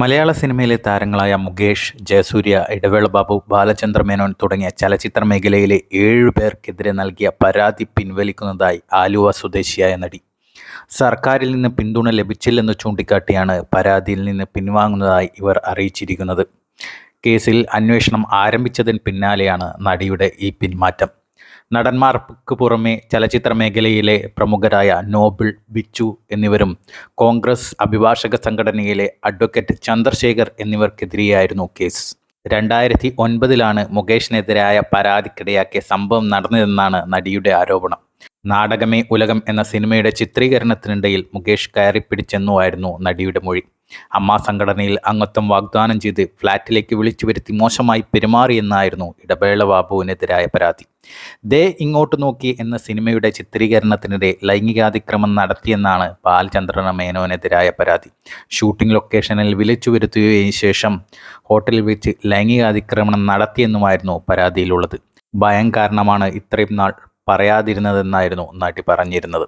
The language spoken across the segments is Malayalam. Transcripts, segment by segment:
മലയാള സിനിമയിലെ താരങ്ങളായ മുകേഷ് ജയസൂര്യ ഇടവേള ബാബു ബാലചന്ദ്ര മേനോൻ തുടങ്ങിയ ചലച്ചിത്ര മേഖലയിലെ ഏഴുപേർക്കെതിരെ നൽകിയ പരാതി പിൻവലിക്കുന്നതായി ആലുവ സ്വദേശിയായ നടി. സർക്കാരിൽ നിന്ന് പിന്തുണ ലഭിച്ചില്ലെന്ന് ചൂണ്ടിക്കാട്ടിയാണ് പരാതിയിൽ നിന്ന് പിൻവാങ്ങുന്നതായി ഇവർ അറിയിച്ചിരിക്കുന്നത്. കേസിൽ അന്വേഷണം ആരംഭിച്ചതിന് പിന്നാലെയാണ് നടിയുടെ ഈ പിന്മാറ്റം. നടന്മാർക്ക് പുറമെ ചലച്ചിത്ര മേഖലയിലെ പ്രമുഖരായ നോബിൾ ബിച്ചു എന്നിവരും കോൺഗ്രസ് അഭിഭാഷക സംഘടനയിലെ അഡ്വക്കേറ്റ് ചന്ദ്രശേഖർ എന്നിവർക്കെതിരെയായിരുന്നു കേസ്. രണ്ടായിരത്തി ഒൻപതിലാണ് മുകേഷിനെതിരായ പരാതിക്കിടയാക്കിയ സംഭവം നടന്നതെന്നാണ് നടിയുടെ ആരോപണം. നാടകമേ ഉലകം എന്ന സിനിമയുടെ ചിത്രീകരണത്തിനിടയിൽ മുകേഷ് കയറിപ്പിടിച്ചെന്നുമായിരുന്നു നടിയുടെ മൊഴി. അമ്മ സംഘടനയിൽ അംഗത്വം വാഗ്ദാനം ചെയ്ത് ഫ്ളാറ്റിലേക്ക് വിളിച്ചു വരുത്തി മോശമായി പെരുമാറിയെന്നായിരുന്നു ഇടവേള ബാബുവിനെതിരായ പരാതി. ദേ ഇങ്ങോട്ട് നോക്കി എന്ന സിനിമയുടെ ചിത്രീകരണത്തിനിടെ ലൈംഗികാതിക്രമം നടത്തിയെന്നാണ് ബാലചന്ദ്രന മേനോനെതിരായ പരാതി. ഷൂട്ടിംഗ് ലൊക്കേഷനിൽ വിളിച്ചു വരുത്തുകയും ശേഷം ഹോട്ടലിൽ വെച്ച് ലൈംഗികാതിക്രമണം നടത്തിയെന്നുമായിരുന്നു പരാതിയിലുള്ളത്. ഭയം കാരണമാണ് ഇത്രയും നാൾ പറയാതിരുന്നതെന്നായിരുന്നു നടി പറഞ്ഞിരുന്നത്.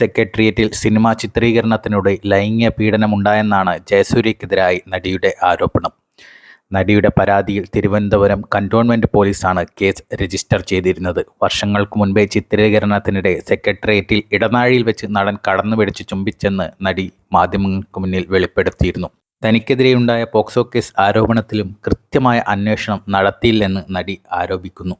സെക്രട്ടേറിയറ്റിൽ സിനിമാ ചിത്രീകരണത്തിനിടെ ലൈംഗിക പീഡനമുണ്ടായെന്നാണ് ജയസൂര്യക്കെതിരായി നടിയുടെ ആരോപണം. നടിയുടെ പരാതിയിൽ തിരുവനന്തപുരം കന്റോൺമെന്റ് പോലീസാണ് കേസ് രജിസ്റ്റർ ചെയ്തിരുന്നത്. വർഷങ്ങൾക്ക് മുൻപേ ചിത്രീകരണത്തിനിടെ സെക്രട്ടേറിയറ്റിൽ ഇടനാഴിയിൽ വെച്ച് നടൻ കടന്നു പിടിച്ച് ചുംബിച്ചെന്ന് നടി മാധ്യമങ്ങൾക്ക് മുന്നിൽ വെളിപ്പെടുത്തിയിരുന്നു. തനിക്കെതിരെയുണ്ടായ പോക്സോ കേസ് ആരോപണത്തിലും കൃത്യമായ അന്വേഷണം നടത്തിയില്ലെന്ന് നടി ആരോപിക്കുന്നു.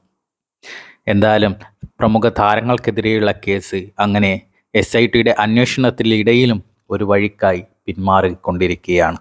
എന്തായാലും പ്രമുഖ താരങ്ങൾക്കെതിരെയുള്ള കേസ് അങ്ങനെ എസ് ഐ ടിയുടെ അന്വേഷണത്തിനിടയിലും ഒരു വഴിക്കായി പിന്മാറിക്കൊണ്ടിരിക്കുകയാണ്.